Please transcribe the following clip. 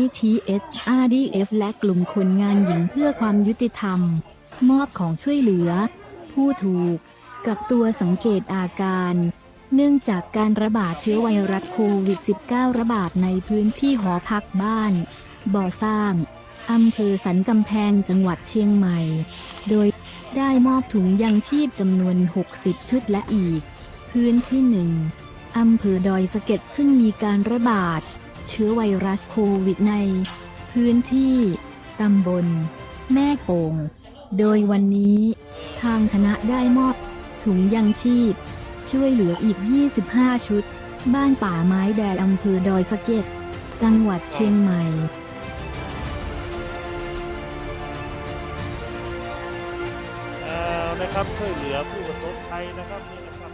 นิธิ HRDF และกลุ่มคนงานหญิงเพื่อความยุติธรรม มอบของช่วยเหลือ ผู้ถูก กักตัวสังเกตอาการ เนื่องจากการระบาดเชื้อไวรัสโควิด -19 ระบาดในพื้นที่หอพักบ้าน บ่อสร้างอำเภอสันกำแพงจังหวัดเชียงใหม่ โดยได้มอบถุงยังชีพจำนวน 60 ชุดและอีก พื้นที่หนึ่งอำเภอดอยสะเก็ดซึ่งมีการระบาด เชื้อไวรัสโควิดใน พื้นที่ ตำบล แม่โป่ง โดยวันนี้ ทางคณะได้มอบถุงยังชีพ ช่วยเหลืออีก 25 ชุด บ้านป่าไม้แดงอำเภอดอยสะเก็ด จังหวัดเชียงใหม่นะครับช่วยเหลือผู้ประสบภัยนะครับนี่นะครับ